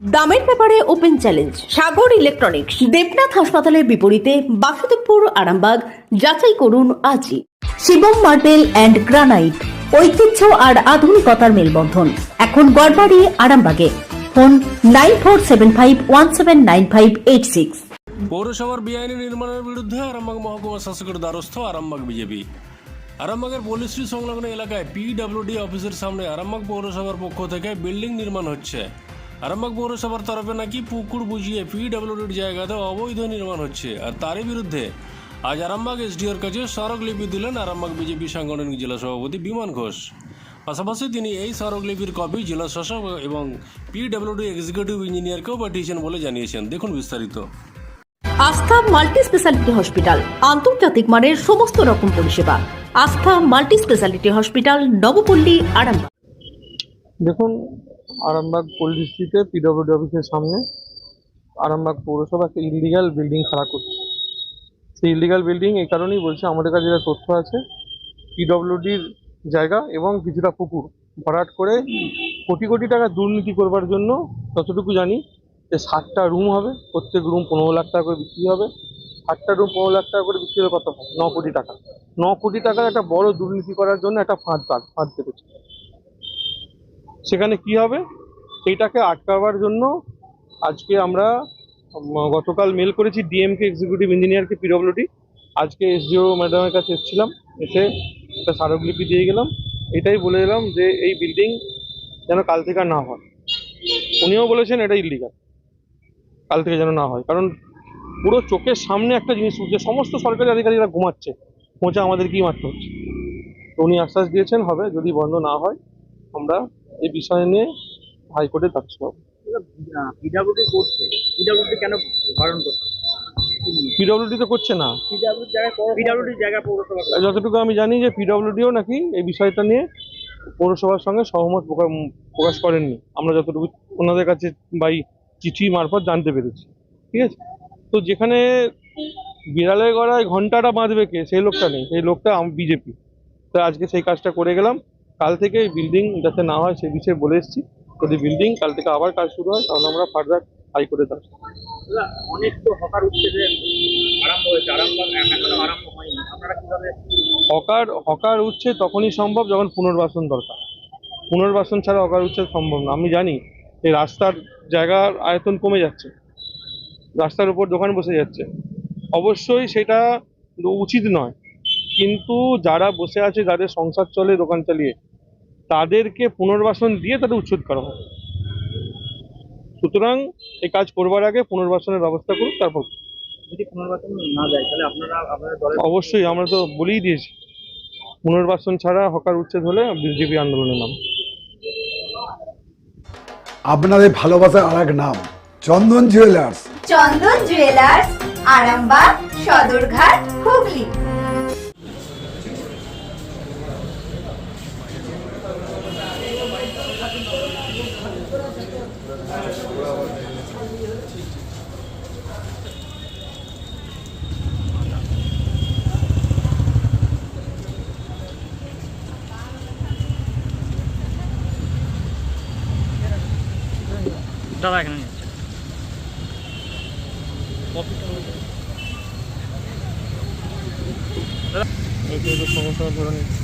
দামের ব্যাপারে open challenge, Sagar electronics, Debnath হাসপাতালের বিপরীতে বাসুদেবপুর, আরামবাগ, যাচাই করুন আজই। শিবম মার্বেল অ্যান্ড গ্রানাইট, ঐতিহ্য আর আধুনিকতার মেলবন্ধন। এখন গড়বাড়ি, আরামবাগে। Phone nine four seven five one seven nine five eight six. পৌরসভার বেআইনি নির্মাণের বিরুদ্ধে আরামবাগ মহকুমা শাসকের দ্বারস্থ আরামবাগ বিজেপি। আরামবাগের পলিশ্রী সংলগ্ন এলাকায় পিডব্লিউডি অফিসের সামনে আরামবাগ পৌরসভার পক্ষ থেকে বিল্ডিং নির্মাণ হচ্ছে। আরামবাগ পৌরসভার তরফে নাকি পুকুর বুঝিয়ে পিডব্লিউডির জায়গাতে অবৈধ নির্মাণ হচ্ছে আর তারই বিরুদ্ধে আজ আরামবাগ এসডিওর কাছে স্মারকলিপি দিলেন আরামবাগ বিজেপি সাংগঠনিক জেলা সভাপতি বিমান ঘোষ। পাশাপাশি তিনি এই স্মারকলিপির কপি জেলা শাসক এবং পিডব্লিউডি এক্সিকিউটিভ ইঞ্জিনিয়ারকেও পাঠিয়েছেন বলে জানিয়েছেন। দেখুন বিস্তারিত। আস্থা মাল্টি স্পেশালিটি হসপিটাল আন্তর্জাতিক মানের সমস্ত রকম পরিষেবা। Astha multi speciality hospital Nabapalli Arambagh. দেখুন আরামবাগ পল্লিশ্রীতে পিডব্লিউডি অফিসের সামনে আরামবাগ পৌরসভা একটা ইলিগাল বিল্ডিং খাড়া করছে। সেই ইলিগাল বিল্ডিং এই কারণেই বলছে, আমাদের কাছে যেটা তথ্য আছে পিডব্লিউডির জায়গা এবং কিছুটা পুকুর। ভরাট করে কোটি কোটি টাকা দুর্নীতি করবার জন্য যতটুকু জানি, যে ষাটটা রুম হবে, প্রত্যেক রুম পনেরো লাখ টাকা করে বিক্রি হবে। ষাটটা রুম পনেরো লাখ টাকা করে বিক্রি হলে কত? হয় ন কোটি টাকা। ন কোটি টাকার একটা বড় দুর্নীতি করার জন্য একটা ফাঁদ ফাঁদ পেতেছে সেখানে কি হবে? সেইটাকে আটকাবার জন্য আজকে আমরা গতকাল মেল করেছি ডিএমকে এক্সিকিউটিভ ইঞ্জিনিয়ারকে পিডব্লিউডি আজকে এসডিও ম্যাডামের কাছে এসেছিলাম, এসে একটা স্মারকলিপি দিয়ে গেলাম। এটাই বলে এলাম যে এই বিল্ডিং যেন কাল থেকে না হয়। উনিও বলেছেন এটা ইলিগাল কাল থেকে যেন না হয়। কারণ পুরো চোখের সামনে একটা জিনিস যে সমস্ত সরকারি আধিকারিকরা ঘুমাচ্ছে খোঁচা আমাদেরকেই মারতে হচ্ছে? উনি আশ্বাস দিয়েছেন হবে, যদি বন্ধ না হয়, আমরা এই বিষয় নিয়ে হাইকোর্টে পিডাব্লিউডি করছে। পিডাব্লিউডি কেন বারণ করছে? পিডব্লিউডি তো করছে না। পিডাব্লিউডি জায়গায় পিডাব্লিউডি জায়গা পৌরসভা করছে। যতটুকু আমি জানি যে পিডব্লিউডিও নাকি এই বিষয়টা নিয়ে পৌরসভার সঙ্গে সহমত প্রকা- প্রকাশ করেননি। আমরা যতটুকু ওনাদের কাছে বাই চিঠি মারফত জানতে পেরেছি। ঠিক আছে? তো যেখানে বিড়ালের গড়ায় ঘন্টাটা বাঁধবে কে? সেই লোকটা নেই। সেই লোকটা বিজেপি। তো আজকে সেই কাজটা করে গেলাম। কাল থেকে বিল্ডিং যাতে না হয় সে বিষয়ে বলে এসেছি। যদি বিল্ডিং কাল থেকে আবার কাজ শুরু হয় তাহলে আমরা ফার্দার হাইকোর্টে যাচ্ছি দাদা, অনেক তো হকার উঠছে আরম্ভ হয়েছে। আরম্ভ এখনও আরম্ভ হয়নি। আপনারা কীভাবে হকার হকার উঠছে তখনই সম্ভব যখন পুনর্বাসন দরকার। পুনর্বাসন ছাড়া হকার উঠছে সম্ভব না। আমি জানি এই রাস্তার জায়গার আয়তন কমে যাচ্ছে। রাস্তার উপর দোকান বসে যাচ্ছে। অবশ্যই সেটা উচিত নয়। কিন্তু যারা বসে আছে যাদের সংসার চলে দোকান চালিয়ে তাদেরকে পুনর্বাসন দিয়ে তাদের উচ্ছেদ করা হবে সুতরাং এই কাজ করবার আগে পুনর্বাসনের ব্যবস্থা করুক তারপর যদি পুনর্বাসন না যায় তাহলে আপনারা দলের অবশ্যই আমরা তো বলেই দিয়েছি। পুনর্বাসন ছাড়া হকার উচ্ছেদ হলে বিজেপি আন্দোলনের নাম। আপনাদের ভালোবাসার আর এক নাম চন্দন জুয়েলার্স। চন্দন জুয়েলার্স আরামবাগ সদরঘাট হুগলি। দাদা এখানে নিয়ে যাচ্ছে। সমস্যা ধরে নিচ্ছি। Arambagh